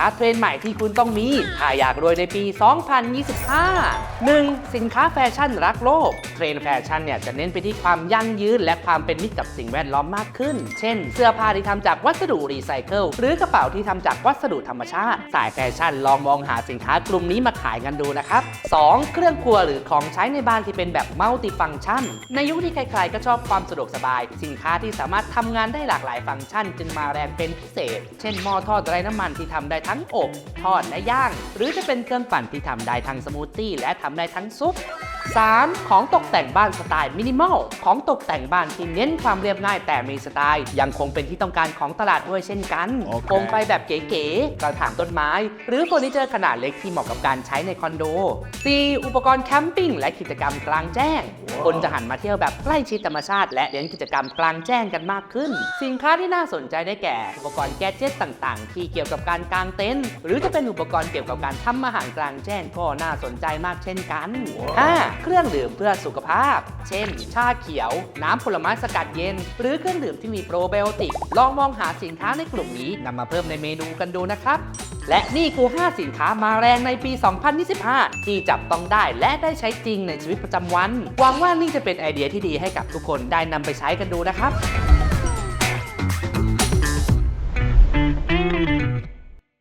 ค้าเทรนด์ใหม่ที่คุณต้องมี ถ้าอยากรวยในปี 2025 1. สินค้าแฟชั่นรักโลก เทรนด์แฟชั่นเนี่ยจะเน้นไปที่ความยั่งยืนและความเป็นมิตรกับสิ่งแวดล้อมมากขึ้น เช่น เสื้อผ้าที่ทำจากวัสดุรีไซเคิลหรือกระเป๋าที่ทำจากวัสดุธรรมชาติ สายแฟชั่นลองมองหาสินค้ากลุ่มนี้มาขายกันดูนะครับ 2. เครื่องครัวหรือของใช้ในบ้านที่เป็นแบบมัลติฟังก์ชัน ในยุคที่ใครๆก็ชอบความสะดวกสบาย สินค้าที่สามารถทำงานได้หลากหลายฟังก์ชัน จึงมาแรงเป็นพิเศษ เช่นหม้อทอดไร้น้ำมันที่ทำได้ทั้งอบทอดและย่าง หรือจะเป็นเครื่องปั่นที่ทำได้ทั้งสมูทตี้และทำได้ทั้งซุป 3. ของตกแต่งบ้านสไตล์มินิมอล ของตกแต่งบ้านที่เน้นความเรียบง่ายแต่มีสไตล์ ยังคงเป็นที่ต้องการของตลาดด้วยเช่นกันโอเค โคมไฟแบบเก๋ๆ กระถางต้นไม้ หรือเฟอร์นิเจอร์ขนาดเล็กที่เหมาะกับการใช้ในคอนโด 4. อุปกรณ์แคมปิ้งและกิจกรรมกลางแจ้ง คนจะหันมาเที่ยวแบบใกล้ชิดธรรมชาติ และเน้นกิจกรรมกลางแจ้งกันมากขึ้น สินค้าที่น่าสนใจได้แก่ อุปกรณ์แกดเจิตต่างๆ ที่เกี่ยวกับการกางเต็นท์หรือจะเป็นอุปกรณ์เกี่ยวกับการทำอาหารกลางแจ้งก็น่าสนใจมากเช่นกัน 5. เครื่องดื่มเพื่อสุขภาพ เช่น ชาเขียว น้ำผลไม้สกัดเย็น หรือเครื่องดื่มที่มีโปรไบโอติก ลองมองหาสินค้าในกลุ่มนี้นำมาเพิ่มในเมนูกันดูนะครับ และนี่คือ 5 สินค้ามาแรงในปี 2025 ที่จับต้องได้และได้ใช้จริงในชีวิตประจำวัน หวังว่านี่จะเป็นไอเดียที่ดีให้กับทุกคนได้นำไปใช้กันดูนะครับ